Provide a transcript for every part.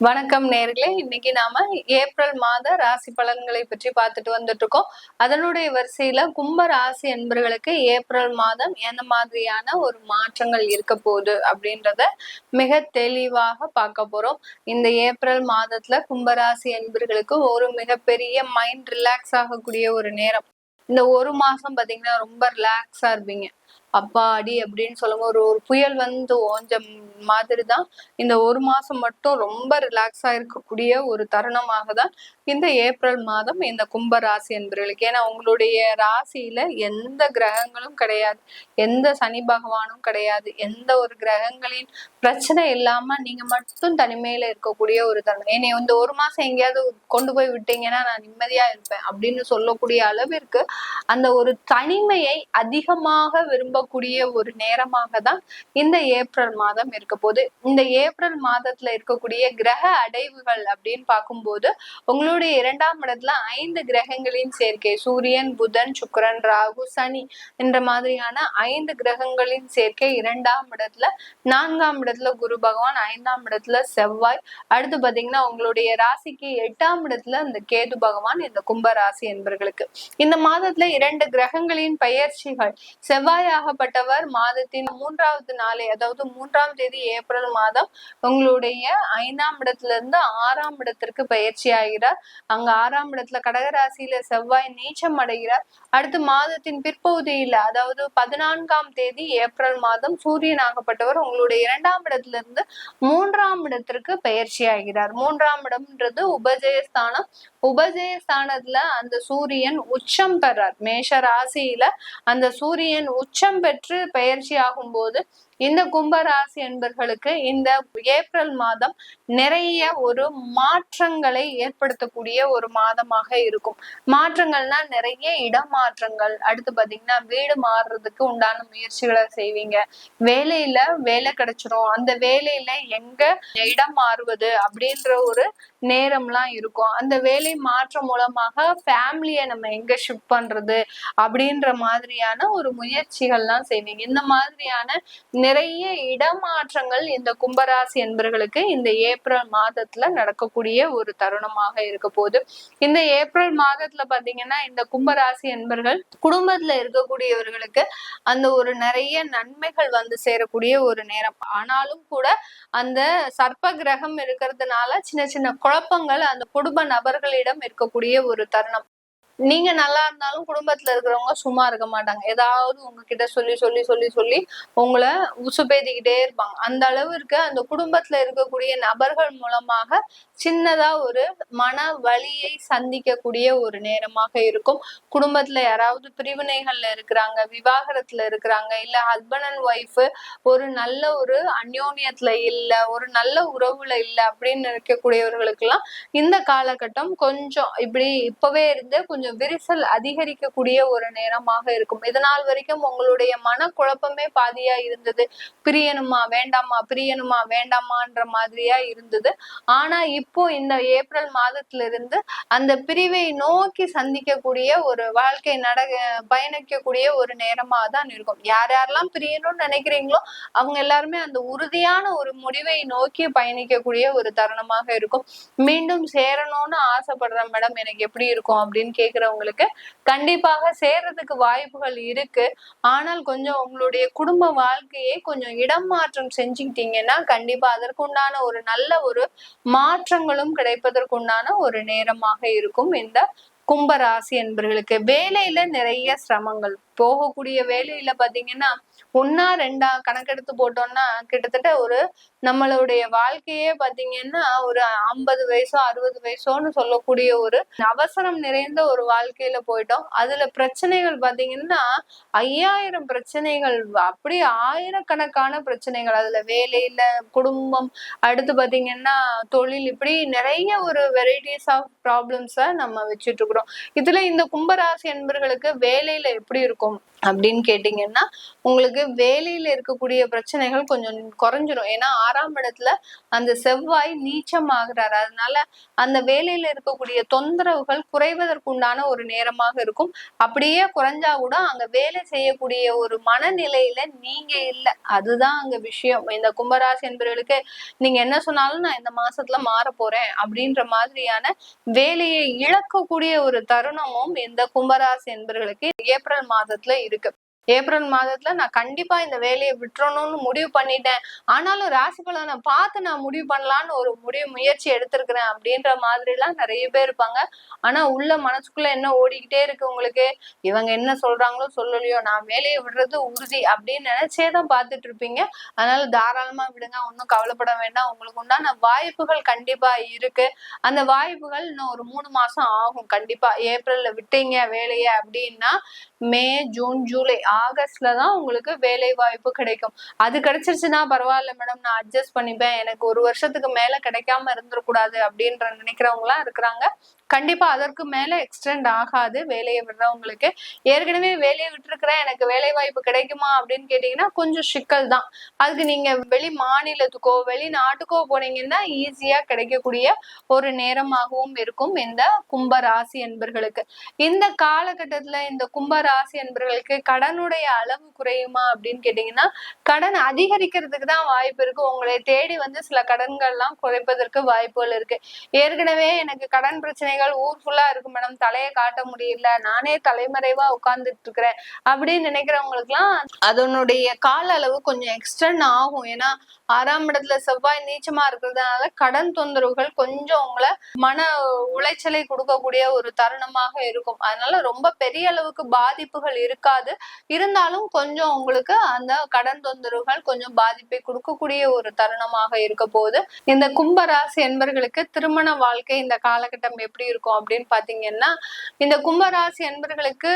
வணக்கம் நேர்களே. இன்னைக்கு நாம ஏப்ரல் மாத ராசி பலன்களை பற்றி பார்த்துட்டு வந்துட்டு இருக்கோம் அதனுடைய வரிசையில கும்ப ராசி என்பவர்களுக்கு ஏப்ரல் மாதம் எந்த மாதிரியான ஒரு மாற்றங்கள் இருக்க போகுது அப்படின்றத மிக தெளிவாக பார்க்க போறோம். இந்த ஏப்ரல் மாதத்துல கும்பராசி என்பவர்களுக்கு ஒரு மிகப்பெரிய மைண்ட் ரிலாக்ஸ் ஆகக்கூடிய ஒரு நேரம். இந்த ஒரு மாசம் பாத்தீங்கன்னா ரொம்ப ரிலாக்ஸா இருப்பீங்க. அப்பா அடி அப்படின்னு சொல்லும்போது ஒரு ஒரு புயல் வந்து ஓஞ்ச மாதிரி தான் இந்த ஒரு மாசம் மட்டும் ரொம்ப ரிலாக்ஸாக இருக்கக்கூடிய ஒரு தருணமாக தான் இந்த ஏப்ரல் மாதம் இந்த கும்ப ராசி என்பவர்களுக்கு ஏன்னா உங்களுடைய ராசியில எந்த கிரகங்களும் கிடையாது. எந்த சனி பகவானும் கிடையாது. எந்த ஒரு கிரகங்களின் பிரச்சனை இல்லாம நீங்க மட்டும் தனிமையில இருக்கக்கூடிய ஒரு தருணம். என்னை இந்த ஒரு மாசம் எங்கேயாவது கொண்டு போய் விட்டீங்கன்னா நான் நிம்மதியா இருப்பேன் அப்படின்னு சொல்லக்கூடிய அளவிற்கு அந்த ஒரு தனிமையை அதிகமாக விரும்பக்கூடிய ஒரு நேரமாக தான் இந்த ஏப்ரல் மாதம் இருக்கு. இருக்க போது இந்த ஏப்ரல் மாதத்துல இருக்கக்கூடிய கிரக அடைவுகள் அப்படின்னு பார்க்கும்போது உங்களுடைய இரண்டாம் இடத்துல ஐந்து கிரகங்களின் சேர்க்கை சூரியன் புதன் சுக்கரன் ராகு சனி என்ற மாதிரியான ஐந்து கிரகங்களின் சேர்க்கை இரண்டாம் இடத்துல நான்காம் இடத்துல குரு பகவான் ஐந்தாம் இடத்துல செவ்வாய் அடுத்து பாத்தீங்கன்னா உங்களுடைய ராசிக்கு எட்டாம் இடத்துல இந்த கேது பகவான் இந்த கும்ப ராசி என்பவர்களுக்கு இந்த மாதத்துல இரண்டு கிரகங்களின் பயிற்சிகள் செவ்வாயாகப்பட்டவர் மாதத்தின் மூன்றாவது நாளை அதாவது மூன்றாம் தேதி ஏப்ரல் மாதம் உங்களுடைய ஐந்தாம் இடத்துல இருந்து ஆறாம் இடத்திற்கு பயிற்சி ஆகிறார். அங்க ஆறாம் இடத்துல கடகராசியில செவ்வாய் நீச்சம் அடைகிறார். அடுத்து மாதத்தின் பிற்பகுதியில அதாவது பதினான்காம் தேதி ஏப்ரல் மாதம் சூரியன் ஆகப்பட்டவர் உங்களுடைய இரண்டாம் இடத்துல இருந்து மூன்றாம் இடத்திற்கு பயிற்சி ஆகிறார். மூன்றாம் இடம்ன்றது உபஜயஸ்தானம். உபஜயஸ்தானத்துல அந்த சூரியன் உச்சம் பெறார். மேஷ ராசியில அந்த சூரியன் உச்சம் பெற்று பயிற்சி ஆகும்போது இந்த கும்பராசி என்பர்களுக்கு இந்த ஏப்ரல் மாதம் நிறைய ஒரு மாற்றங்களை ஏற்படுத்தக்கூடிய ஒரு மாதமாக இருக்கும். மாற்றங்கள்னா நிறைய இடமாற்றங்கள். அடுத்து பாத்தீங்கன்னா வீடு மாறுறதுக்கு உண்டான முயற்சிகளை செய்வீங்க. வேலையில வேலை கிடைச்சிரும். அந்த வேலையில எங்க இடம் மாறுவது அப்படின்ற ஒரு நேரம்லாம் இருக்கும். அந்த வேலை மாற்றம் மூலமாக ஃபேமிலியை நம்ம எங்க ஷிஃப்ட் பண்றது அப்படின்ற மாதிரியான ஒரு முயற்சிகள்லாம் செய்வீங்க. இந்த மாதிரியான நிறைய இடமாற்றங்கள் இந்த கும்பராசி என்பர்களுக்கு இந்த ஏப்ரல் மாதத்துல நடக்கக்கூடிய ஒரு தருணமாக இருக்க போகுது. இந்த ஏப்ரல் மாதத்துல பாத்தீங்கன்னா இந்த கும்பராசி என்பர்கள் குடும்பத்துல இருக்கக்கூடியவர்களுக்கு அந்த ஒரு நிறைய நன்மைகள் வந்து சேரக்கூடிய ஒரு நேரம். ஆனாலும் கூட அந்த சர்ப்ப கிரகம் இருக்கிறதுனால சின்ன சின்ன குழப்பங்கள் அந்த குடும்ப நபர்களிடம் இருக்கக்கூடிய ஒரு தருணம். நீங்க நல்லா இருந்தாலும் குடும்பத்துல இருக்கிறவங்க சும்மா இருக்க மாட்டாங்க. ஏதாவது உங்ககிட்ட சொல்லி சொல்லி சொல்லி சொல்லி உங்களை உசுப்பேத்திக்கிட்டே இருப்பாங்க. அந்த அளவிற்கு அந்த குடும்பத்துல இருக்கக்கூடிய நபர்கள் மூலமாக சின்னதா ஒரு மன வழியை சந்திக்கக்கூடிய ஒரு நேரமாக இருக்கும். குடும்பத்துல யாராவது பிரிவினைகள்ல இருக்கிறாங்க விவாகரத்துல இருக்கிறாங்க இல்ல ஹஸ்பண்ட் அண்ட் ஒய்ஃப் ஒரு நல்ல ஒரு அந்யோன்யத்துல இல்ல ஒரு நல்ல உறவுல இல்ல அப்படின்னு இருக்கக்கூடியவர்களுக்கு எல்லாம் இந்த காலகட்டம் கொஞ்சம் இப்படி இப்பவே இருந்து கொஞ்சம் விரிசல் அதிகரிக்கக்கூடிய ஒரு நேரமாக இருக்கும். இதனால் வரைக்கும் உங்களுடைய மன குழப்பமே பாதியா இருந்தது. பிரியணுமா வேண்டாமா பிரியணுமா வேண்டாமான்ற மாதிரியா இருந்தது. ஆனா இப்போ இந்த ஏப்ரல் மாதத்துல இருந்து அந்த பிரிவை நோக்கி சந்திக்கக்கூடிய ஒரு வாழ்க்கை நட பயணிக்கக்கூடிய ஒரு நேரமா தான் இருக்கும். யார் யாரெல்லாம் பிரியணும்னு நினைக்கிறீங்களோ அவங்க எல்லாருமே அந்த உறுதியான ஒரு முடிவை நோக்கி பயணிக்கக்கூடிய ஒரு தருணமாக இருக்கும். மீண்டும் சேரணும்னு ஆசைப்படுறேன் மேடம். எனக்கு எப்படி இருக்கும் அப்படின்னு இருக்கிறவங்களுக்கு கண்டிப்பாக சேர்றதுக்கு வாய்ப்புகள் இருக்கு. ஆனால் கொஞ்சம் உங்களுடைய குடும்ப வாழ்க்கையை கொஞ்சம் இடம் மாற்றம் செஞ்சுக்கிட்டீங்கன்னா கண்டிப்பா அதற்குண்டான ஒரு நல்ல ஒரு மாற்றங்களும் கிடைப்பதற்குண்டான ஒரு நேரமாக இருக்கும் இந்த கும்பராசி என்பர்களுக்கு. வேலையில நிறைய சிரமங்கள். போகக்கூடிய வேலையில பாத்தீங்கன்னா ஒன்னா ரெண்டா கணக்கெடுத்து போட்டோம்னா கிட்டத்தட்ட ஒரு நம்மளுடைய வாழ்க்கையே பாத்தீங்கன்னா ஒரு ஐம்பது வயசோ அறுபது வயசோன்னு சொல்லக்கூடிய ஒரு அவசரம் நிறைந்த ஒரு வாழ்க்கையில போயிட்டோம். அதுல பிரச்சனைகள் பாத்தீங்கன்னா ஐயாயிரம் பிரச்சனைகள் அப்படி ஆயிரக்கணக்கான பிரச்சனைகள். அதுல வேலையில குடும்பம் அடுத்து பாத்தீங்கன்னா தொழில் இப்படி நிறைய ஒரு வெரைட்டிஸ் ஆஃப் ப்ராப்ளம்ஸ நம்ம வச்சுட்டு இருக்கிறோம். இதுல இந்த கும்பராசி என்பர்களுக்கு வேலையில எப்படி இருக்கும்? அப்படின்னு கேட்டீங்கன்னா உங்களுக்கு வேலையில இருக்கக்கூடிய பிரச்சனைகள் கொஞ்சம் குறைஞ்சிரும். ஏன்னா ஆறாம் இடத்துல அந்த செவ்வாய் நீச்சம் ஆகுறாரு அதனால அந்த வேலையில இருக்கக்கூடிய தொந்தரவுகள் குறைவதற்குண்டான ஒரு நேரமாக இருக்கும். அப்படியே குறைஞ்சா கூட அங்க வேலை செய்யக்கூடிய ஒரு மனநிலையில நீங்க இல்லை. அதுதான் அங்க விஷயம். இந்த கும்பராசி என்பவர்களுக்கு நீங்க என்ன சொன்னாலும் நான் இந்த மாசத்துல மாற போறேன் அப்படின்ற மாதிரியான வேலையை இழக்கக்கூடிய ஒரு தருணமும் இந்த கும்பராசி என்பவர்களுக்கு ஏப்ரல் மாதத்துல இருக்கு ஏப்ரல் மாதத்துல நான் கண்டிப்பா இந்த வேலையை விட்டுறணும்னு முடிவு பண்ணிட்டேன். ஆனாலும் ராசி பலனை பார்த்து நான் முடிவு பண்ணலான்னு ஒரு முடிவு முயற்சி எடுத்திருக்கிறேன் அப்படின்ற மாதிரி எல்லாம் நிறைய பேர் இருப்பாங்க. ஆனா உள்ள மனசுக்குள்ள என்ன ஓடிக்கிட்டே இருக்கு உங்களுக்கு? இவங்க என்ன சொல்றாங்களோ சொல்லலையோ நான் வேலையை விடுறது உறுதி அப்படின்னு நினைச்சே தான் பார்த்துட்டு இருப்பீங்க. அதனால தாராளமா விடுங்க ஒன்றும் கவலைப்பட வேண்டாம். உங்களுக்கு உண்டான வாய்ப்புகள் கண்டிப்பா இருக்கு. அந்த வாய்ப்புகள் இன்னும் ஒரு மூணு மாசம் ஆகும். கண்டிப்பா ஏப்ரல்ல விட்டீங்க வேலையை அப்படின்னா மே ஜூன் ஜூலை ஆகஸ்ட்ல தான் உங்களுக்கு வேலை வாய்ப்பு கிடைக்கும். அது கிடைச்சிருச்சுன்னா பரவாயில்ல மேடம் நான் அட்ஜஸ்ட் பண்ணிப்பேன். எனக்கு ஒரு வருஷத்துக்கு மேல கிடைக்காம இருந்துடக்கூடாது அப்படின்ற நினைக்கிறவங்களாம் இருக்கிறாங்க. கண்டிப்பா அதற்கு மேல எக்ஸ்டெண்ட் ஆகாது வேலையை விடுறவங்களுக்கு. ஏற்கனவே வேலையை விட்டுருக்கிறேன் எனக்கு வேலை வாய்ப்பு கிடைக்குமா அப்படின்னு கேட்டீங்கன்னா கொஞ்சம் சிக்கல் தான். அதுக்கு நீங்க வெளி மாநிலத்துக்கோ வெளிநாட்டுக்கோ போனீங்கன்னா ஈஸியா கிடைக்கக்கூடிய ஒரு நேரமாகவும் இருக்கும் இந்த கும்ப ராசி என்பர்களுக்கு இந்த காலகட்டத்துல இந்த கும்ப ராசி என்பர்களுக்கு கடனுடைய அளவு குறையுமா அப்படின்னு கேட்டீங்கன்னா கடன் அதிகரிக்கிறதுக்கு தான் வாய்ப்பு இருக்கு. உங்களை தேடி வந்து சில கடன்கள்லாம் குறைப்பதற்கு வாய்ப்புகள் இருக்கு. ஏற்கனவே எனக்கு கடன் பிரச்சனைகள் ஊர் ஃபுல்லா இருக்கு மேடம் தலையை காட்ட முடியல. நானே தலைமறைவா உட்கார்ந்துட்டு இருக்கிறேன் அப்படின்னு நினைக்கிறவங்களுக்கு எல்லாம் அதனுடைய கால அளவு கொஞ்சம் எக்ஸ்டெண்ட் ஆகும். ஏன்னா ஆறாம் இடத்துல செவ்வாய் நீச்சமா இருக்கிறதுனால கடன் தொந்தரவுகள் கொஞ்சம் உங்களை மன உளைச்சலை கொடுக்கக்கூடிய ஒரு தருணமாக இருக்கும். அதனால ரொம்ப பெரிய அளவுக்கு பாதிப்புகள் இருக்காது. இருந்தாலும் கொஞ்சம் உங்களுக்கு அந்த கடன் தொந்தரவுகள் கொஞ்சம் பாதிப்பை கொடுக்கக்கூடிய ஒரு தருணமாக இருக்க போது இந்த கும்பராசி என்பர்களுக்கு திருமண வாழ்க்கை இந்த காலகட்டம் எப்படி இருக்கும் அப்படின்னு பாத்தீங்கன்னா இந்த கும்பராசி என்பர்களுக்கு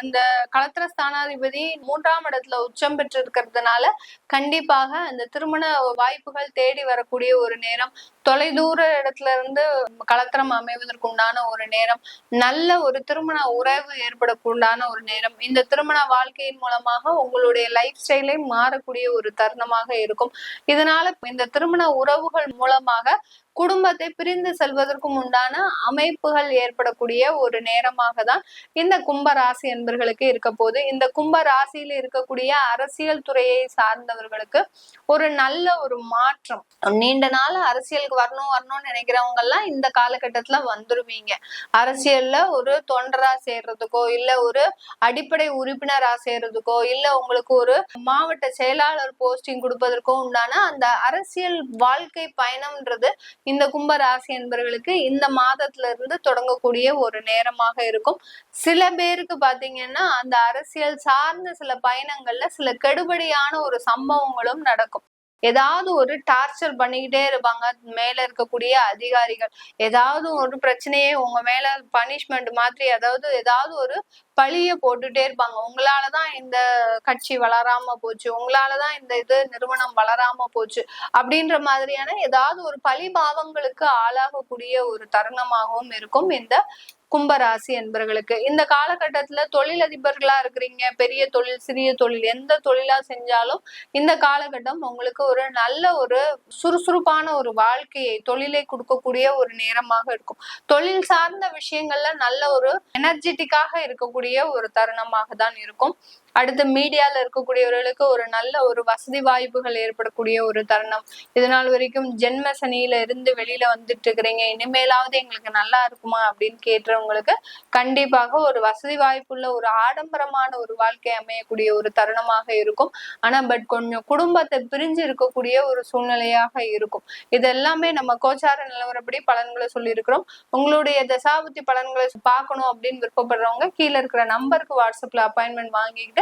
அந்த களத்திர ஸ்தானாதிபதி மூன்றாம் இடத்துல உச்சம் பெற்று இருக்கிறதுனால கண்டிப்பாக அந்த திருமண வாய்ப்புகள் தேடி வரக்கூடிய ஒரு நேரம் தொலைதூர இடத்துல இருந்து களத்திரம் அமைவதற்கு உண்டான ஒரு நேரம் நல்ல ஒரு திருமண உறவு ஏற்படக்குண்டான ஒரு நேரம் இந்த திருமண வாழ்க்கையின் மூலமாக உங்களுடைய லைஃப் ஸ்டைலே மாறக்கூடிய ஒரு தருணமாக இருக்கும். இதனால இந்த திருமண உறவுகள் மூலமாக குடும்பத்தை பிரிந்து செல்வதற்கும் உண்டான அமைப்புகள் ஏற்படக்கூடிய ஒரு நேரமாக தான் இந்த கும்ப ராசி என்பர்களுக்கு இருக்க போது இந்த கும்ப ராசியில இருக்கக்கூடிய அரசியல் துறையை சார்ந்தவர்களுக்கு ஒரு நல்ல ஒரு மாற்றம். நீண்ட நாள் அரசியலுக்கு வரணும் வரணும்னு நினைக்கிறவங்க எல்லாம் இந்த காலகட்டத்துல வந்துருவீங்க. அரசியல்ல ஒரு தொண்டரா சேர்றதுக்கோ இல்ல ஒரு அடிப்படை உறுப்பினரா சேர்றதுக்கோ இல்ல உங்களுக்கு ஒரு மாவட்ட செயலாளர் போஸ்டிங் கொடுப்பதற்கோ உண்டான அந்த அரசியல் வாழ்க்கை பயணம்ன்றது இந்த கும்ப ராசி என்பவர்களுக்கு இந்த மாதத்துல இருந்து தொடங்கக்கூடிய ஒரு நேரமாக இருக்கும். சில பேருக்கு பாத்தீங்கன்னா அந்த அரசியல் சார்ந்த சில பயணங்கள்ல சில கெடுபடியான ஒரு சம்பவங்களும் நடக்கும். ஏதாவது ஒரு டார்ச்சர் பண்ணிக்கிட்டே இருப்பாங்க. மேல இருக்கக்கூடிய அதிகாரிகள். ஏதாவது ஒரு பிரச்சனையே உங்க மேல பனிஷ்மெண்ட் மாதிரி அதாவது ஏதாவது ஒரு பழிய போட்டுட்டே இருப்பாங்க. உங்களாலதான் இந்த கட்சி வளராம போச்சு. உங்களாலதான் இந்த இது நிறுவனம் வளராம போச்சு. அப்படின்ற மாதிரியான ஏதாவது ஒரு பழி பாவங்களுக்கு ஆளாகக்கூடிய ஒரு தருணமாகவும் இருக்கும். இந்த கும்பராசி என்பர்களுக்கு. இந்த காலகட்டத்துல தொழிலதிபர்களா இருக்கிறீங்க பெரிய தொழில் சிறிய தொழில் எந்த தொழிலா செஞ்சாலும் இந்த காலகட்டம் உங்களுக்கு ஒரு நல்ல ஒரு சுறுசுறுப்பான ஒரு வாழ்க்கையை தொழிலை கொடுக்கக்கூடிய ஒரு நேரமாக இருக்கும். தொழில் சார்ந்த விஷயங்கள்ல நல்ல ஒரு எனர்ஜெட்டிக்காக இருக்கக்கூடிய ஒரு தருணமாக தான் இருக்கும். அடுத்து மீடியால இருக்கக்கூடியவர்களுக்கு ஒரு நல்ல ஒரு வசதி வாய்ப்புகள் ஏற்படக்கூடிய ஒரு தருணம். இதனால் வரைக்கும் ஜென்ம சனியில இருந்து வெளியில வந்துட்டு இருக்கிறீங்க. இனிமேலாவது எங்களுக்கு நல்லா இருக்குமா அப்படின்னு கேட்டுறவங்களுக்கு கண்டிப்பாக ஒரு வசதி வாய்ப்புள்ள ஒரு ஆடம்பரமான ஒரு வாழ்க்கை அமையக்கூடிய ஒரு தருணமாக இருக்கும். ஆனா பட் கொஞ்சம் குடும்பத்தை பிரிஞ்சு இருக்கக்கூடிய ஒரு சூழ்நிலையாக இருக்கும். இது எல்லாமே நம்ம கோச்சார நிலவரப்படி பலன்களை சொல்லியிருக்கிறோம். உங்களுடைய தசாபுத்தி பலன்களை பார்க்கணும் அப்படின்னு விருப்பப்படுறவங்க கீழே இருக்கிற நம்பருக்கு வாட்ஸ்அப்ல அப்பாயின்மெண்ட் வாங்கிக்கிட்டு